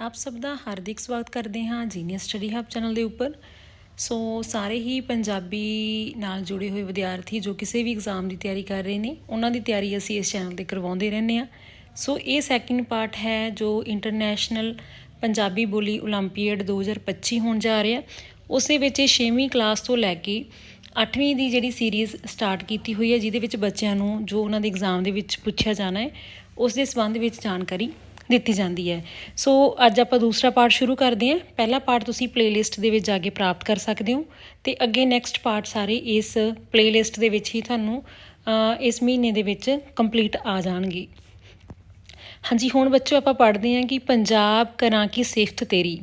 ਆਪ ਸਭ ਦਾ ਹਾਰਦਿਕ ਸਵਾਗਤ ਕਰਦੇ ਹਾਂ ਜੀਨੀਅਸ ਸਟੱਡੀ ਹੱਬ ਚੈਨਲ ਦੇ ਉੱਪਰ ਸੋ ਸਾਰੇ ਹੀ ਪੰਜਾਬੀ ਨਾਲ ਜੁੜੇ ਹੋਏ ਵਿਦਿਆਰਥੀ ਜੋ ਕਿਸੇ ਵੀ ਐਗਜ਼ਾਮ ਦੀ ਤਿਆਰੀ ਕਰ ਰਹੇ ਨੇ ਉਹਨਾਂ ਦੀ ਤਿਆਰੀ ਅਸੀਂ ਇਸ ਚੈਨਲ ਤੇ ਕਰਵਾਉਂਦੇ ਰਹਿੰਦੇ ਹਾਂ ਸੋ ਇਹ ਸੈਕਿੰਡ ਪਾਰਟ ਹੈ ਜੋ ਇੰਟਰਨੈਸ਼ਨਲ ਪੰਜਾਬੀ ਬੋਲੀ 올림픽 2025 ਹੋਣ ਜਾ ਰਿਹਾ ਉਸ ਦੇ ਵਿੱਚ ਇਹ 6ਵੀਂ ਕਲਾਸ ਤੋਂ ਲੈ ਕੇ 8ਵੀਂ ਦੀ ਜਿਹੜੀ ਸੀਰੀਜ਼ ਸਟਾਰਟ ਕੀਤੀ ਹੋਈ ਹੈ ਜਿਹਦੇ ਵਿੱਚ ਬੱਚਿਆਂ ਨੂੰ ਜੋ ਉਹਨਾਂ ਦੇ ਐਗਜ਼ਾਮ ਦੇ ਵਿੱਚ ਪੁੱਛਿਆ ਜਾਣਾ ਹੈ ਉਸ ਦੇ ਸੰਬੰਧ ਵਿੱਚ ਜਾਣਕਾਰੀ ਦਿੱਤੀ ਜਾਂਦੀ ਹੈ। ਸੋ ਅੱਜ ਆਪਾਂ ਦੂਸਰਾ ਪਾਰਟ ਸ਼ੁਰੂ ਕਰਦੇ ਹਾਂ। ਪਹਿਲਾ ਪਾਰਟ ਤੁਸੀਂ ਪਲੇਲਿਸਟ ਦੇ ਵਿੱਚ ਜਾ ਕੇ ਪ੍ਰਾਪਤ ਕਰ ਸਕਦੇ ਹੋ ਤੇ ਅੱਗੇ ਨੈਕਸਟ ਪਾਰਟ ਸਾਰੇ ਇਸ ਪਲੇਲਿਸਟ ਦੇ ਵਿੱਚ ਹੀ ਤੁਹਾਨੂੰ ਇਸ ਮਹੀਨੇ ਦੇ ਵਿੱਚ ਕੰਪਲੀਟ ਆ ਜਾਣਗੇ। ਹਾਂਜੀ, ਹੁਣ ਬੱਚੋ ਆਪਾਂ ਪੜ੍ਹਦੇ ਹਾਂ ਕਿ ਪੰਜਾਬ ਕਰਾਂ ਕੀ ਸਿਫਤ ਤੇਰੀ।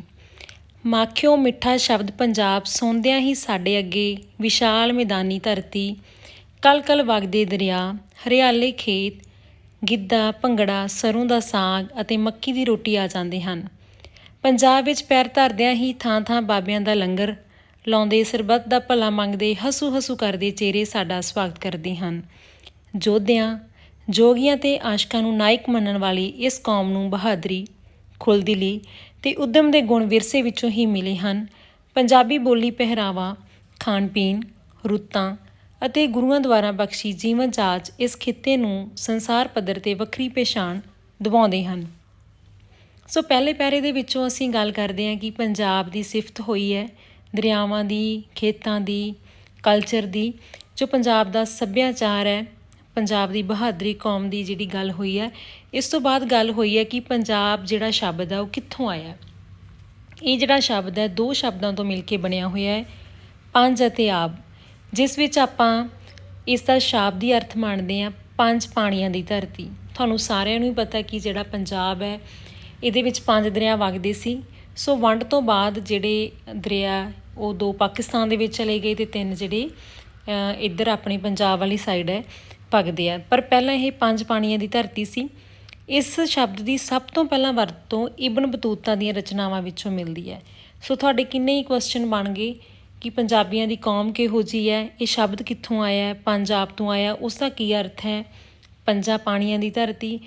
ਮਾਖਿਓ ਮਿੱਠਾ ਸ਼ਬਦ ਪੰਜਾਬ, ਸੌਂਦਿਆਂ ਹੀ ਸਾਡੇ ਅੱਗੇ ਵਿਸ਼ਾਲ ਮੈਦਾਨੀ ਧਰਤੀ। ਕਲ ਕਲ ਵਗਦੇ ਦਰਿਆ, ਹਰਿਆਲੇ ਖੇਤ ਗਿੱਧਾ, ਭੰਗੜਾ, ਸਰੋਂ ਦਾ ਸਾਗ ਅਤੇ ਮੱਕੀ ਦੀ ਰੋਟੀ ਆ ਜਾਂਦੇ ਹਨ। ਪੰਜਾਬ ਵਿੱਚ ਪੈਰ ਧਰਦਿਆਂ ਹੀ ਥਾਂ ਥਾਂ ਬਾਬਿਆਂ ਦਾ ਲੰਗਰ, ਲਾਉਂਦੇ ਸਰਬੱਤ ਦਾ ਭਲਾ ਮੰਗਦੇ ਹਸੂ ਹਸੂ ਕਰਦੇ ਚਿਹਰੇ ਸਾਡਾ ਸਵਾਗਤ ਕਰਦੇ ਹਨ। ਜੋਧਿਆਂ ਜੋਗੀਆਂ ਤੇ ਆਸ਼ਕਾਂ ਨੂੰ ਨਾਇਕ ਮੰਨਣ ਵਾਲੀ ਇਸ ਕੌਮ ਨੂੰ ਬਹਾਦਰੀ, ਖੁੱਲ੍ਹਦਿਲੀ ਤੇ ਉਦਮ ਦੇ ਗੁਣ ਵਿਰਸੇ ਵਿੱਚੋਂ ਹੀ ਮਿਲੇ ਹਨ। ਪੰਜਾਬੀ ਬੋਲੀ ਪਹਿਰਾਵਾ ਖਾਣ ਪੀਣ ਰੁੱਤਾਂ ਅਤੇ ਗੁਰੂਆਂ ਦੁਆਰਾ ਬਖਸ਼ੀ ਜੀਵਨ ਜਾਚ ਇਸ ਖਿੱਤੇ ਨੂੰ ਸੰਸਾਰ ਪੱਧਰ ਤੇ ਵੱਖਰੀ ਪਛਾਣ ਦਿਵਾਉਂਦੇ ਹਨ। ਸੋ ਪਹਿਲੇ ਪੈਰੇ ਦੇ ਵਿੱਚੋਂ ਅਸੀਂ ਗੱਲ ਕਰਦੇ ਹਾਂ ਕਿ ਪੰਜਾਬ ਦੀ ਸਿਫਤ ਹੋਈ ਹੈ, ਦਰਿਆਵਾਂ ਦੀ, ਖੇਤਾਂ ਦੀ ਕਲਚਰ ਦੀ, ਜੋ ਪੰਜਾਬ ਦਾ ਸੱਭਿਆਚਾਰ ਹੈ, ਪੰਜਾਬ ਦੀ ਬਹਾਦਰੀ ਕੌਮ ਦੀ ਜਿਹੜੀ ਗੱਲ ਹੋਈ ਹੈ, ਇਸ ਤੋਂ ਬਾਅਦ ਗੱਲ ਹੋਈ ਹੈ ਕਿ ਪੰਜਾਬ ਜਿਹੜਾ ਸ਼ਬਦ ਹੈ ਉਹ ਕਿੱਥੋਂ ਆਇਆ ਇਹ ਜਿਹੜਾ ਸ਼ਬਦ ਹੈ, ਦੋ ਸ਼ਬਦਾਂ ਤੋਂ ਮਿਲ ਕੇ ਬਣਿਆ ਹੋਇਆ ਹੈ, ਪੰਜ ਅਤੇ ਆਬ। ਜਿਸ ਵਿੱਚ ਆਪਾਂ ਇਸ ਦਾ ਸ਼ਾਬਦੀ ਅਰਥ ਮੰਨਦੇ ਹਾਂ, ਪੰਜ ਪਾਣੀਆਂ ਦੀ ਧਰਤੀ। ਤੁਹਾਨੂੰ ਸਾਰਿਆਂ ਨੂੰ ਹੀ ਪਤਾ ਕਿ ਜਿਹੜਾ ਪੰਜਾਬ ਹੈ, ਇਹਦੇ ਵਿੱਚ ਪੰਜ ਦਰਿਆ ਵਗਦੇ ਸੀ। ਸੋ ਵੰਡ ਤੋਂ ਬਾਅਦ ਜਿਹੜੇ ਦਰਿਆ, ਉਹ ਦੋ ਪਾਕਿਸਤਾਨ ਦੇ ਵਿੱਚ ਚਲੇ ਗਏ ਤੇ ਤਿੰਨ ਜਿਹੜੇ ਇੱਧਰ ਆਪਣੇ ਪੰਜਾਬ ਵਾਲੀ ਸਾਈਡ ਹੈ, ਵਗਦੇ ਆ। ਪਰ ਪਹਿਲਾਂ ਇਹ ਪੰਜ ਪਾਣੀਆਂ ਦੀ ਧਰਤੀ ਸੀ। ਇਸ ਸ਼ਬਦ ਦੀ ਸਭ ਤੋਂ ਪਹਿਲਾਂ ਵਰਤੋਂ ਇਬਨ ਬਤੂਤਾ ਦੀਆਂ ਰਚਨਾਵਾਂ ਵਿੱਚੋਂ ਮਿਲਦੀ ਹੈ। ਸੋ ਤੁਹਾਡੇ ਕਿੰਨੇ ਹੀ ਕੁਐਸਚਨ ਬਣ ਗਏ। ਕਿ ਪੰਜਾਬੀਆਂ ਦੀ ਕੌਮ ਕਿਹੋ ਜੀ ਹੈ, ਇਹ ਸ਼ਬਦ ਕਿੱਥੋਂ ਆਇਆ ਹੈ ਪੰਜਾਬ ਤੋਂ ਆਇਆ, ਉਸ ਦਾ ਕੀ ਅਰਥ ਹੈ? ਪੰਜਾ ਪਾਣੀਆਂ ਦੀ ਧਰਤੀ।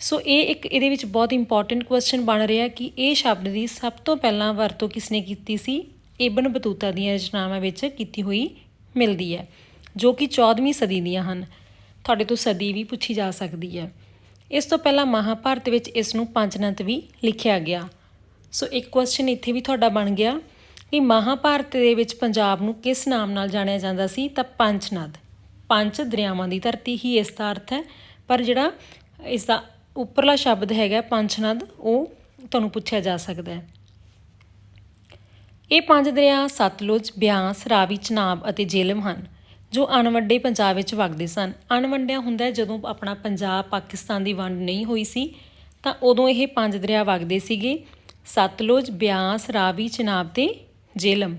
ਸੋ ਇਹ ਇੱਕ ਇਹਦੇ ਵਿੱਚ ਬਹੁਤ ਇੰਪੋਰਟੈਂਟ ਕੁਐਸਚਨ ਬਣ ਰਿਹਾ ਕਿ ਇਹ ਸ਼ਬਦ ਦੀ ਸਭ ਤੋਂ ਪਹਿਲਾਂ ਵਰਤੋਂ ਕਿਸਨੇ ਕੀਤੀ ਸੀ? ਇਬਨ ਬਤੂਤਾ ਦੀਆਂ ਰਚਨਾਵਾਂ ਵਿੱਚ ਕੀਤੀ ਹੋਈ ਮਿਲਦੀ ਹੈ, ਜੋ ਕਿ 14ਵੀਂ ਸਦੀ ਦੀਆਂ ਹਨ। ਤੁਹਾਡੇ ਤੋਂ ਸਦੀ ਵੀ ਪੁੱਛੀ ਜਾ ਸਕਦੀ ਹੈ। ਇਸ ਤੋਂ ਪਹਿਲਾਂ ਮਹਾਭਾਰਤ ਵਿੱਚ ਇਸ ਨੂੰ ਪੰਚਨੰਤ ਵੀ ਲਿਖਿਆ ਗਿਆ। ਸੋ ਇੱਕ ਕੁਐਸਚਨ ਇੱਥੇ ਵੀ ਤੁਹਾਡਾ ਬਣ ਗਿਆ। ਕਿ ਮਹਾਭਾਰਤ ਦੇ ਵਿੱਚ ਪੰਜਾਬ ਨੂੰ ਕਿਸ ਨਾਮ ਨਾਲ ਜਾਣਿਆ ਜਾਂਦਾ ਸੀ? ਤਾਂ ਪੰਚਨਦ। ਪੰਜ ਦਰਿਆਵਾਂ ਦੀ ਧਰਤੀ ਹੀ ਇਸ ਦਾ ਅਰਥ ਹੈ। ਪਰ ਜਿਹੜਾ ਇਸ ਦਾ ਉੱਪਰਲਾ ਸ਼ਬਦ ਹੈਗਾ ਪੰਚਨਦ, ਉਹ ਤੁਹਾਨੂੰ ਪੁੱਛਿਆ ਜਾ ਸਕਦਾ ਹੈ। ਇਹ ਪੰਜ ਦਰਿਆ, ਸਤਲੁਜ, ਬਿਆਸ, ਰਾਵੀ, ਚਨਾਬ ਅਤੇ ਜੇਲਮ ਹਨ, ਜੋ ਅਣਵੰਡੇ ਪੰਜਾਬ ਵਿੱਚ ਵਗਦੇ ਸਨ। ਅਣਵੰਡਿਆ ਹੁੰਦਾ ਜਦੋਂ ਆਪਣਾ ਪੰਜਾਬ ਪਾਕਿਸਤਾਨ ਦੀ ਵੰਡ ਨਹੀਂ ਹੋਈ ਸੀ, ਤਾਂ ਉਦੋਂ ਇਹ ਪੰਜ ਦਰਿਆ ਵਗਦੇ ਸੀਗੇ। ਸਤਲੁਜ, ਬਿਆਸ, ਰਾਵੀ, ਚਨਾਬ ਤੇ ਜੇਲਮ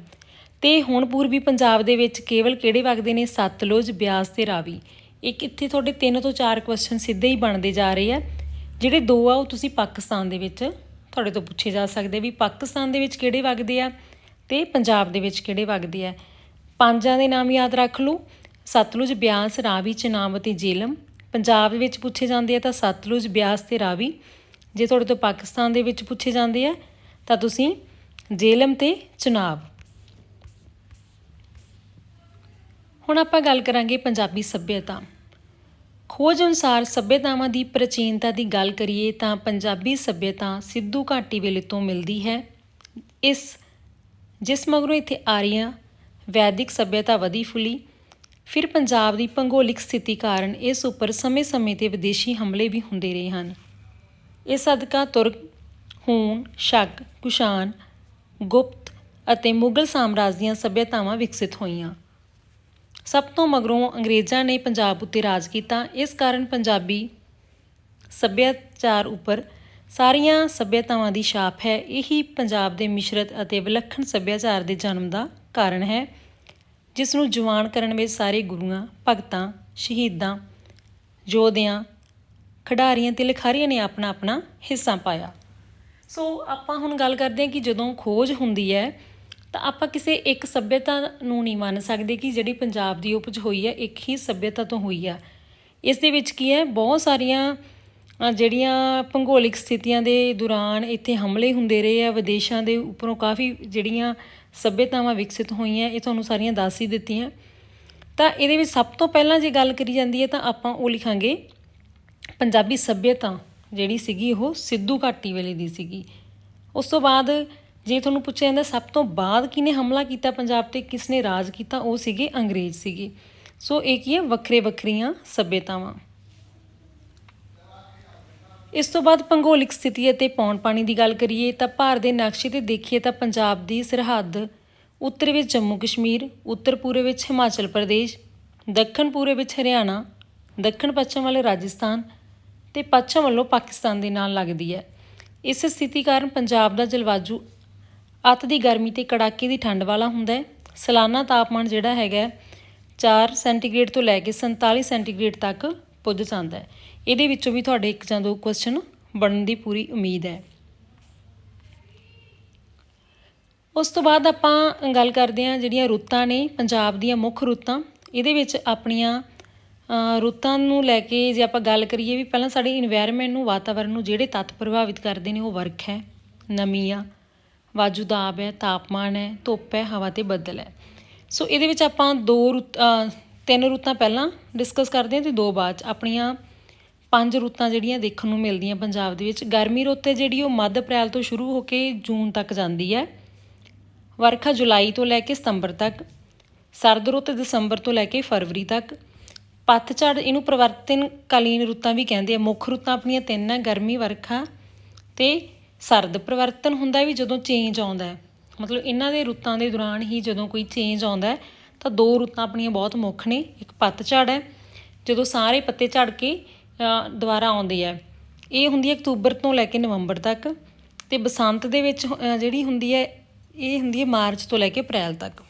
ਤੇ ਹੁਣ ਪੂਰਬੀ ਪੰਜਾਬ ਦੇ ਵਿੱਚ ਕੇਵਲ ਕਿਹੜੇ ਵਗਦੇ ਨੇ? ਸਤਲੁਜ, ਬਿਆਸ ਤੇ ਰਾਵੀ। ਇੱਕ ਇੱਥੇ ਤੁਹਾਡੇ ਤਿੰਨ ਤੋਂ ਚਾਰ ਕੁਐਸਚਨ ਸਿੱਧੇ ਹੀ ਬਣਦੇ ਜਾ ਰਹੇ ਆ। ਜਿਹੜੇ ਦੋ ਆ, ਉਹ ਤੁਸੀਂ ਪਾਕਿਸਤਾਨ ਦੇ ਵਿੱਚ ਤੁਹਾਡੇ ਤੋਂ ਪੁੱਛੇ ਜਾ ਸਕਦੇ ਵੀ ਪਾਕਿਸਤਾਨ ਦੇ ਵਿੱਚ ਕਿਹੜੇ ਵਗਦੇ ਆ ਤੇ ਪੰਜਾਬ ਦੇ ਵਿੱਚ ਕਿਹੜੇ ਵਗਦੇ ਆ। ਪੰਜਾਂ ਦੇ ਨਾਮ ਯਾਦ ਰੱਖ ਲਓ। ਸਤਲੁਜ, ਬਿਆਸ, ਰਾਵੀ, ਚਨਾਬ ਅਤੇ ਜੇਲਮ ਪੰਜਾਬ ਦੇ ਵਿੱਚ ਪੁੱਛੇ ਜਾਂਦੇ ਆ ਤਾਂ ਸਤਲੁਜ, ਬਿਆਸ ਤੇ ਰਾਵੀ। ਜੇ ਤੁਹਾਡੇ ਤੋਂ ਪਾਕਿਸਤਾਨ ਦੇ ਵਿੱਚ ਪੁੱਛੇ ਜਾਂਦੇ ਆ ਤਾਂ ਤੁਸੀਂ ਜੇਲਮ ਤੇ ਚਨਾਬ ਹੁਣ ਆਪਾਂ ਗੱਲ ਕਰਾਂਗੇ ਪੰਜਾਬੀ ਸੱਭਿਅਤਾ। ਖੋਜ ਅਨੁਸਾਰ ਸੱਭਿਅਤਾਵਾਂ ਦੀ ਪ੍ਰਾਚੀਨਤਾ ਦੀ ਗੱਲ ਕਰੀਏ ਤਾਂ ਪੰਜਾਬੀ ਸੱਭਿਅਤਾ ਸਿੱਧੂ ਘਾਟੀ ਵੇਲੇ ਤੋਂ ਮਿਲਦੀ ਹੈ। ਇਸ, ਜਿਸ ਮਗਰੋਂ ਇੱਥੇ ਆਰੀਆ ਵੈਦਿਕ ਸੱਭਿਅਤਾ ਵਧੀ ਫੁੱਲੀ, ਫਿਰ ਪੰਜਾਬ ਦੀ ਭੂਗੋਲਿਕ ਸਥਿਤੀ ਕਾਰਨ ਇਸ ਉੱਪਰ ਸਮੇਂ-ਸਮੇਂ ਤੇ ਵਿਦੇਸ਼ੀ ਹਮਲੇ ਵੀ ਹੁੰਦੇ ਰਹੇ ਹਨ। ਇਸ ਸਦਕਾ ਤੁਰਕ, ਹੂਨ, ਸ਼ੱਕ, ਕੁਸ਼ਾਨ ਗੁਪਤ ਅਤੇ ਮੁਗਲ ਸਾਮਰਾਜ ਦੀਆਂ ਸੱਭਿਅਤਾਵਾਂ ਵਿਕਸਿਤ ਹੋਈਆਂ। ਸਭ ਤੋਂ ਮਗਰੋਂ ਅੰਗਰੇਜ਼ਾਂ ਨੇ ਪੰਜਾਬ ਉੱਤੇ ਰਾਜ ਕੀਤਾ। ਇਸ ਕਾਰਨ ਪੰਜਾਬੀ ਸੱਭਿਆਚਾਰ ਉੱਪਰ ਸਾਰੀਆਂ ਸੱਭਿਅਤਾਵਾਂ ਦੀ ਛਾਪ ਹੈ। ਇਹੀ ਪੰਜਾਬ ਦੇ ਮਿਸ਼ਰਤ ਅਤੇ ਵਿਲੱਖਣ ਸੱਭਿਆਚਾਰ ਦੇ ਜਨਮ ਦਾ ਕਾਰਨ ਹੈ, ਜਿਸ ਨੂੰ ਜਵਾਨ ਕਰਨ ਵਿੱਚ ਸਾਰੇ ਗੁਰੂਆਂ, ਭਗਤਾਂ, ਸ਼ਹੀਦਾਂ, ਯੋਧਿਆਂ, ਖਿਡਾਰੀਆਂ ਤੇ ਲਿਖਾਰੀਆਂ ਨੇ ਆਪਣਾ ਆਪਣਾ ਹਿੱਸਾ ਪਾਇਆ। ਸੋ ਆਪਾਂ ਹੁਣ ਗੱਲ ਕਰਦੇ ਹਾਂ ਕਿ ਜਦੋਂ ਖੋਜ ਹੁੰਦੀ ਹੈ, ਤਾਂ ਆਪਾਂ ਕਿਸੇ ਇੱਕ ਸੱਭਿਅਤਾ ਨੂੰ ਨਹੀਂ ਮੰਨ ਸਕਦੇ ਕਿ ਜਿਹੜੀ ਪੰਜਾਬ ਦੀ ਉਪਜ ਹੋਈ ਹੈ, ਇੱਕ ਹੀ ਸੱਭਿਅਤਾ ਤੋਂ ਹੋਈ ਆ। ਇਸ ਦੇ ਵਿੱਚ ਕੀ ਹੈ, ਬਹੁਤ ਸਾਰੀਆਂ ਜਿਹੜੀਆਂ ਭੂਗੋਲਿਕ ਸਥਿਤੀਆਂ ਦੇ ਦੌਰਾਨ ਇੱਥੇ ਹਮਲੇ ਹੁੰਦੇ ਰਹੇ ਆ, ਵਿਦੇਸ਼ਾਂ ਦੇ ਉੱਪਰੋਂ ਕਾਫੀ ਜਿਹੜੀਆਂ ਸੱਭਿਅਤਾਵਾਂ ਵਿਕਸਿਤ ਹੋਈਆਂ, ਇਹ ਤੁਹਾਨੂੰ ਸਾਰੀਆਂ ਦੱਸ ਹੀ ਦਿੱਤੀਆਂ। ਤਾਂ ਇਹਦੇ ਵਿੱਚ ਸਭ ਤੋਂ ਪਹਿਲਾਂ ਜੇ ਗੱਲ ਕਰੀ ਜਾਂਦੀ ਹੈ, ਤਾਂ ਆਪਾਂ ਉਹ ਲਿਖਾਂਗੇ, ਪੰਜਾਬੀ ਸੱਭਿਅਤਾ। ਜਿਹੜੀ ਸੀਗੀ ਉਹ ਸਿੱਧੂ ਘਾਟੀ ਵੇਲੇ ਦੀ ਸੀਗੀ। ਉਸ ਤੋਂ ਬਾਅਦ ਜੇ ਤੁਹਾਨੂੰ ਪੁੱਛਿਆ ਜਾਂਦਾ ਸਭ ਤੋਂ ਬਾਅਦ ਕਿਹਨੇ ਹਮਲਾ ਕੀਤਾ ਪੰਜਾਬ ਤੇ, ਕਿਸਨੇ ਰਾਜ ਕੀਤਾ, ਉਹ ਸੀਗੇ ਅੰਗਰੇਜ਼ ਸੀਗੇ। ਸੋ ਇਹ ਕੀ ਹੈ? ਵੱਖਰੇ ਵੱਖਰੀਆਂ ਸੱਭਿਅਤਾਵਾਂ। ਇਸ ਤੋਂ ਬਾਅਦ ਭੂਗੋਲਿਕ ਸਥਿਤੀ ਅਤੇ ਪੌਣ ਪਾਣੀ ਦੀ ਗੱਲ ਕਰੀਏ ਤਾਂ ਭਾਰਤ ਦੇ ਨਕਸ਼ੇ ਤੇ ਦੇਖੀਏ ਤਾਂ ਪੰਜਾਬ ਦੀ ਸਰਹੱਦ ਉੱਤਰ ਵਿੱਚ ਜੰਮੂ ਕਸ਼ਮੀਰ, ਉੱਤਰ ਪੂਰਬ ਵਿੱਚ ਹਿਮਾਚਲ ਪ੍ਰਦੇਸ਼, ਦੱਖਣ ਪੂਰਬ ਵਿੱਚ ਹਰਿਆਣਾ, ਦੱਖਣ ਪੱਛਮ ਵਾਲੇ ਰਾਜਸਥਾਨ ਤੇ ਪੱਛਮ ਵੱਲੋਂ ਪਾਕਿਸਤਾਨ ਦੇ ਨਾਲ ਲੱਗਦੀ ਹੈ। ਇਸ ਸਥਿਤੀ ਕਾਰਨ ਪੰਜਾਬ ਦਾ ਜਲਵਾਯੂ ਅੱਤ ਦੀ ਗਰਮੀ ਤੇ ਕੜਾਕੇ ਦੀ ਠੰਡ ਵਾਲਾ ਹੁੰਦਾ ਹੈ। ਸਾਲਾਨਾ ਤਾਪਮਾਨ ਜਿਹੜਾ ਹੈਗਾ ਹੈ, 4 ਸੈਂਟੀਗ੍ਰੇਡ ਤੋਂ ਲੈ ਕੇ 47 ਸੈਂਟੀਗ੍ਰੇਡ ਤੱਕ ਪੁੱਜ ਜਾਂਦਾ ਹੈ। ਇਹਦੇ ਵਿੱਚੋਂ ਵੀ ਤੁਹਾਡੇ ਇੱਕ ਜਾਂ ਦੋ ਕੁਐਸਚਨ ਬਣਨ ਦੀ ਪੂਰੀ ਉਮੀਦ ਹੈ। ਉਸ ਤੋਂ ਬਾਅਦ ਆਪਾਂ ਗੱਲ ਕਰਦੇ ਹਾਂ ਜਿਹੜੀਆਂ ਰੁੱਤਾਂ ਨੇ ਪੰਜਾਬ ਦੀਆਂ ਮੁੱਖ ਰੁੱਤਾਂ। ਇਹਦੇ ਵਿੱਚ ਆਪਣੀਆਂ ਰੁੱਤਾਂ ਨੂੰ ਲੈ ਕੇ ਜੇ ਆਪਾਂ ਗੱਲ ਕਰੀਏ ਵੀ ਪਹਿਲਾਂ ਸਾਡੇ ਇਨਵਾਇਰਨਮੈਂਟ ਨੂੰ, ਵਾਤਾਵਰਣ ਨੂੰ ਜਿਹੜੇ ਤੱਤ ਪ੍ਰਭਾਵਿਤ ਕਰਦੇ ਨੇ ਉਹ ਵਰਖ ਹੈ। ਨਮੀ ਆ ਵਾਜੂਦਾਬ ਹੈ, ਤਾਪਮਾਨ ਹੈ, ਧੁੱਪ ਹੈ, ਹਵਾ ਤੇ ਬੱਦਲ ਹੈ। ਸੋ ਇਹਦੇ ਵਿੱਚ ਆਪਾਂ ਦੋ ਤਿੰਨ ਰੁੱਤਾਂ ਪਹਿਲਾਂ ਡਿਸਕਸ ਕਰਦੇ ਹਾਂ ਤੇ ਦੋ ਬਾਅਦ ਚ ਆਪਣੀਆਂ ਪੰਜ ਰੁੱਤਾਂ ਜਿਹੜੀਆਂ ਦੇਖਣ ਨੂੰ ਮਿਲਦੀਆਂ ਪੰਜਾਬ ਦੇ ਵਿੱਚ। ਗਰਮੀ ਰੁੱਤ ਹੈ ਜਿਹੜੀ ਉਹ ਮੱਧ ਅਪ੍ਰੈਲ ਤੋਂ ਸ਼ੁਰੂ ਹੋ ਕੇ ਜੂਨ ਤੱਕ ਜਾਂਦੀ ਹੈ। ਵਰਖਾ ਜੁਲਾਈ ਤੋਂ ਲੈ ਕੇ ਸਤੰਬਰ ਤੱਕ, ਸਰਦ ਰੁੱਤ ਦਸੰਬਰ ਤੋਂ ਲੈ ਕੇ ਫਰਵਰੀ ਤੱਕ ਪਤਝੜ ਇਹਨੂੰ ਪਰਿਵਰਤਨ ਕਾਲੀਨ ਰੁੱਤਾਂ ਵੀ ਕਹਿੰਦੇ ਆ। ਮੁੱਖ ਰੁੱਤਾਂ ਆਪਣੀਆਂ ਤਿੰਨ ਹੈ ਗਰਮੀ, ਵਰਖਾ ਤੇ ਸਰਦ। ਪਰਿਵਰਤਨ ਹੁੰਦਾ ਵੀ ਜਦੋਂ ਚੇਂਜ ਆਉਂਦਾ ਹੈ। ਮਤਲਬ ਇਹਨਾਂ ਦੇ ਰੁੱਤਾਂ ਦੇ ਦੌਰਾਨ ਹੀ ਜਦੋਂ ਕੋਈ ਚੇਂਜ ਆਉਂਦਾ ਹੈ, ਤਾਂ ਦੋ ਰੁੱਤਾਂ ਆਪਣੀਆਂ ਬਹੁਤ ਮੁੱਖ ਨੇ। ਇੱਕ ਪਤਝੜ ਹੈ, ਜਦੋਂ ਸਾਰੇ ਪੱਤੇ ਝੜ ਕੇ ਦੁਬਾਰਾ ਆਉਂਦੇ ਆ। ਇਹ ਹੁੰਦੀ ਹੈ ਅਕਤੂਬਰ ਤੋਂ ਲੈ ਕੇ ਨਵੰਬਰ ਤੱਕ ਤੇ ਬਸੰਤ ਦੇ ਵਿੱਚ ਜਿਹੜੀ ਹੁੰਦੀ ਹੈ, ਇਹ ਹੁੰਦੀ ਹੈ ਮਾਰਚ ਤੋਂ ਲੈ ਕੇ ਅਪ੍ਰੈਲ ਤੱਕ।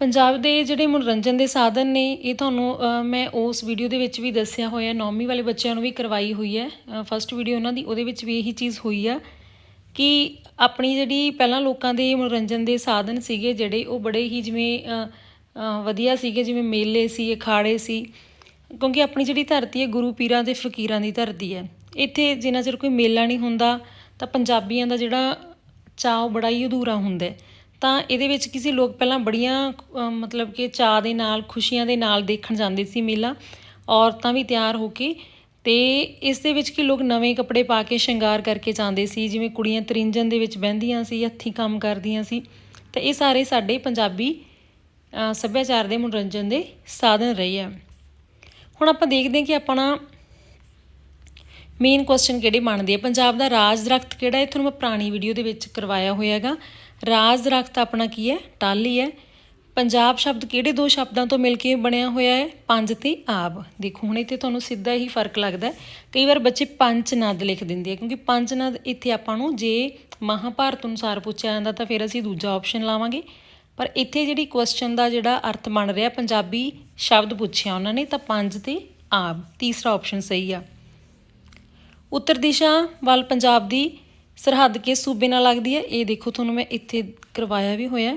ਪੰਜਾਬ ਦੇ ਜਿਹੜੇ ਮਨੋਰੰਜਨ ਦੇ ਸਾਧਨ ਨੇ, ਇਹ ਤੁਹਾਨੂੰ ਮੈਂ ਉਸ ਵੀਡੀਓ ਦੇ ਵਿੱਚ ਵੀ ਦੱਸਿਆ ਹੋਇਆ, ਨੌਵੀਂ ਵਾਲੇ ਬੱਚਿਆਂ ਨੂੰ ਵੀ ਕਰਵਾਈ ਹੋਈ ਹੈ। ਫਸਟ ਵੀਡੀਓ ਉਹਨਾਂ ਦੀ, ਉਹਦੇ ਵਿੱਚ ਵੀ ਇਹੀ ਚੀਜ਼ ਹੋਈ ਆ ਕਿ ਆਪਣੀ ਜਿਹੜੀ ਪਹਿਲਾਂ ਲੋਕਾਂ ਦੇ ਮਨੋਰੰਜਨ ਦੇ ਸਾਧਨ ਸੀਗੇ, ਜਿਹੜੇ ਉਹ ਬੜੇ ਹੀ ਜਿਵੇਂ ਵਧੀਆ ਸੀਗੇ, ਜਿਵੇਂ ਮੇਲੇ ਸੀ, ਅਖਾੜੇ ਸੀ, ਕਿਉਂਕਿ ਆਪਣੀ ਜਿਹੜੀ ਧਰਤੀ ਹੈ, ਗੁਰੂ ਪੀਰਾਂ ਤੇ ਫਕੀਰਾਂ ਦੀ ਧਰਤੀ ਹੈ। ਇੱਥੇ ਜਿੰਨਾ ਚਿਰ ਕੋਈ ਮੇਲਾ ਨਹੀਂ ਹੁੰਦਾ, ਤਾਂ ਪੰਜਾਬੀਆਂ ਦਾ ਜਿਹੜਾ ਚਾਅ, ਉਹ ਬੜਾ ਹੀ ਅਧੂਰਾ ਹੁੰਦਾ ਹੈ। ਤਾਂ ਇਹਦੇ ਵਿੱਚ ਕਿਸੇ ਲੋਕ ਪਹਿਲਾਂ ਬੜੀਆਂ ਮਤਲਬ ਕਿ ਚਾਅ ਦੇ ਨਾਲ, ਖੁਸ਼ੀਆਂ ਦੇ ਨਾਲ ਦੇਖਣ ਜਾਂਦੇ ਸੀ ਮੇਲਾ, ਔਰਤਾਂ ਵੀ ਤਿਆਰ ਹੋ ਕੇ ਤੇ ਇਸ ਦੇ ਵਿੱਚ ਕਿ ਲੋਕ ਨਵੇਂ ਕੱਪੜੇ ਪਾ ਕੇ ਸ਼ਿੰਗਾਰ ਕਰਕੇ ਜਾਂਦੇ ਸੀ, ਜਿਵੇਂ ਕੁੜੀਆਂ ਤਰਿੰਜਣ ਦੇ ਵਿੱਚ ਬਹਿੰਦੀਆਂ ਸੀ, ਹੱਥੀਂ ਕੰਮ ਕਰਦੀਆਂ ਸੀ। ਤਾਂ ਇਹ ਸਾਰੇ ਸਾਡੇ ਪੰਜਾਬੀ ਸੱਭਿਆਚਾਰ ਦੇ ਮਨੋਰੰਜਨ ਦੇ ਸਾਧਨ ਰਹੇ ਆ। ਹੁਣ ਆਪਾਂ ਦੇਖਦੇ ਹਾਂ ਕਿ ਆਪਣਾ ਮੇਨ ਕੁਐਸਚਨ ਕਿਹੜੇ ਬਣਦੇ ਆ। ਪੰਜਾਬ ਦਾ ਰਾਜ ਦਰਖਤ ਕਿਹੜਾ ਇਹ ਤੁਹਾਨੂੰ ਮੈਂ ਪੁਰਾਣੀ ਵੀਡੀਓ ਦੇ ਵਿੱਚ ਕਰਵਾਇਆ ਹੋਇਆ ਹੈਗਾ। ਰਾਜ ਦਰਖਤ ਆਪਣਾ ਕੀ ਹੈ? ਟਾਹਲੀ ਹੈ। ਪੰਜਾਬ ਸ਼ਬਦ ਕਿਹੜੇ ਦੋ ਸ਼ਬਦਾਂ ਤੋਂ ਮਿਲ ਕੇ ਬਣਿਆ ਹੋਇਆ ਹੈ? ਪੰਜ ਤੇ ਆਬ। ਦੇਖੋ, ਹੁਣ ਇੱਥੇ ਤੁਹਾਨੂੰ ਸਿੱਧਾ ਹੀ ਫ਼ਰਕ ਲੱਗਦਾ ਕਈ ਵਾਰ ਬੱਚੇ ਪੰਜ ਨਦ ਲਿਖ ਦਿੰਦੇ ਆ, ਕਿਉਂਕਿ ਪੰਜ ਨਦ ਇੱਥੇ ਆਪਾਂ ਨੂੰ ਜੇ ਮਹਾਭਾਰਤ ਅਨੁਸਾਰ ਪੁੱਛਿਆ ਜਾਂਦਾ ਤਾਂ ਫਿਰ ਅਸੀਂ ਦੂਜਾ ਆਪਸ਼ਨ ਲਾਵਾਂਗੇ। ਪਰ ਇੱਥੇ ਜਿਹੜੀ ਕੁਐਸਚਨ ਦਾ ਜਿਹੜਾ ਅਰਥ ਬਣ ਰਿਹਾ, ਪੰਜਾਬੀ ਸ਼ਬਦ ਪੁੱਛਿਆ ਉਹਨਾਂ ਨੇ, ਤਾਂ ਪੰਜ ਤੇ ਆਬ ਤੀਸਰਾ ਆਪਸ਼ਨ ਸਹੀ ਆ। ਉੱਤਰ ਦਿਸ਼ਾ ਵੱਲ ਪੰਜਾਬ ਦੀ ਸਰਹੱਦ ਕਿਸ ਸੂਬੇ ਨਾਲ ਲੱਗਦੀ ਹੈ? ਇਹ ਦੇਖੋ, ਤੁਹਾਨੂੰ ਮੈਂ ਇੱਥੇ ਕਰਵਾਇਆ ਵੀ ਹੋਇਆ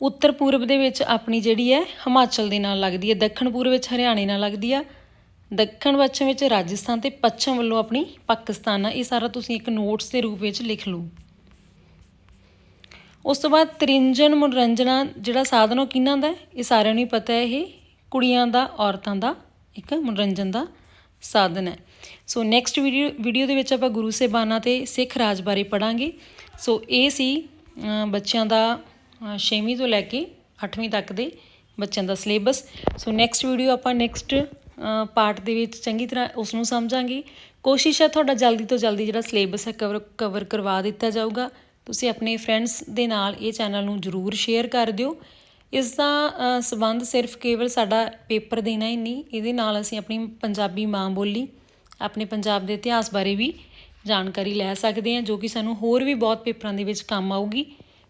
ਉੱਤਰ ਪੂਰਬ ਦੇ ਵਿੱਚ ਆਪਣੀ ਜਿਹੜੀ ਹੈ, ਹਿਮਾਚਲ ਦੇ ਨਾਲ ਲੱਗਦੀ ਹੈ, ਦੱਖਣ ਪੂਰਬ ਵਿੱਚ ਹਰਿਆਣੇ ਨਾਲ ਲੱਗਦੀ ਆ ਦੱਖਣ ਪੱਛਮ ਵਿੱਚ ਰਾਜਸਥਾਨ ਤੇ ਪੱਛਮ ਵੱਲੋਂ ਆਪਣੀ ਪਾਕਿਸਤਾਨ ਆ ਇਹ ਸਾਰਾ ਤੁਸੀਂ ਇੱਕ ਨੋਟਸ ਦੇ ਰੂਪ ਵਿੱਚ ਲਿਖ ਲਓ। ਉਸ ਤੋਂ ਬਾਅਦ ਤ੍ਰਿੰਜਨ ਮਨੋਰੰਜਨਾ, ਜਿਹੜਾ ਸਾਧਨ ਉਹ ਕਿਹਨਾਂ ਦਾ ਇਹ ਸਾਰਿਆਂ ਨੂੰ ਹੀ ਪਤਾ ਹੈ, ਇਹ ਕੁੜੀਆਂ ਦਾ, ਔਰਤਾਂ ਦਾ, ਇੱਕ ਮਨੋਰੰਜਨ ਦਾ ਸਾਧਨ ਹੈ। ਸੋ ਨੈਕਸਟ ਵੀਡੀਓ ਵੀਡੀਓ ਦੇ ਵਿੱਚ ਆਪਾਂ ਗੁਰੂ ਸਾਹਿਬਾਨਾਂ ਤੇ ਸਿੱਖ ਰਾਜ ਬਾਰੇ ਪੜਾਂਗੇ ਸੋ ਇਹ ਸੀ ਬੱਚਿਆਂ ਦਾ 6ਵੀਂ ਤੋਂ ਲੈ ਕੇ 8ਵੀਂ ਤੱਕ ਦੇ ਬੱਚਿਆਂ ਦਾ ਸਿਲੇਬਸ। ਸੋ ਨੈਕਸਟ ਵੀਡੀਓ ਆਪਾਂ ਨੈਕਸਟ ਪਾਰਟ ਦੇ ਵਿੱਚ ਚੰਗੀ ਤਰ੍ਹਾਂ ਉਸ ਨੂੰ ਸਮਝਾਂਗੇ। ਕੋਸ਼ਿਸ਼ ਹੈ ਤੁਹਾਡਾ ਜਲਦੀ ਤੋਂ ਜਲਦੀ ਜਿਹੜਾ ਸਿਲੇਬਸ ਹੈ ਕਵਰ ਕਵਰ ਕਰਵਾ ਦਿੱਤਾ ਜਾਊਗਾ। ਤੁਸੀਂ ਆਪਣੇ ਫਰੈਂਡਸ ਦੇ ਨਾਲ ਇਹ ਚੈਨਲ ਨੂੰ ਜਰੂਰ ਸ਼ੇਅਰ ਕਰ ਦਿਓ। ਇਸ ਦਾ ਅ, ਸੰਬੰਧ ਸਿਰਫ ਕੇਵਲ ਸਾਡਾ ਪੇਪਰ ਦੇਣਾ ਹੀ ਨਹੀਂ ਇਹਦੇ ਨਾਲ ਅਸੀਂ ਆਪਣੀ ਪੰਜਾਬੀ ਮਾਂ ਬੋਲੀ ਆਪਣੇ ਪੰਜਾਬ ਦੇ ਇਤਿਹਾਸ ਬਾਰੇ ਵੀ ਜਾਣਕਾਰੀ ਲੈ ਸਕਦੇ ਹਾਂ ਜੋ ਕਿ ਸਾਨੂੰ ਹੋਰ ਵੀ ਬਹੁਤ ਪੇਪਰਾਂ ਦੇ ਵਿੱਚ ਕੰਮ ਆਊਗੀ।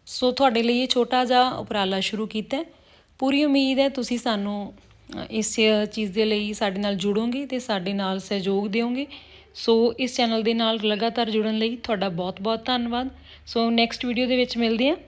ਸੋ ਤੁਹਾਡੇ ਲਈ ਇਹ ਛੋਟਾ ਜਿਹਾ ਉਪਰਾਲਾ ਸ਼ੁਰੂ ਕੀਤਾ ਪੂਰੀ ਉਮੀਦ ਹੈ ਤੁਸੀਂ ਸਾਨੂੰ ਇਸ ਚੀਜ਼ ਦੇ ਲਈ ਸਾਡੇ ਨਾਲ ਜੁੜੋਗੇ ਤੇ ਸਾਡੇ ਨਾਲ ਸਹਿਯੋਗ ਦਿਓਗੇ। ਸੋ ਇਸ ਚੈਨਲ ਦੇ ਨਾਲ ਲਗਾਤਾਰ ਜੁੜਨ ਲਈ ਤੁਹਾਡਾ ਬਹੁਤ ਬਹੁਤ ਧੰਨਵਾਦ। ਸੋ ਨੈਕਸਟ ਵੀਡੀਓ ਦੇ ਵਿੱਚ ਮਿਲਦੇ ਹਾਂ।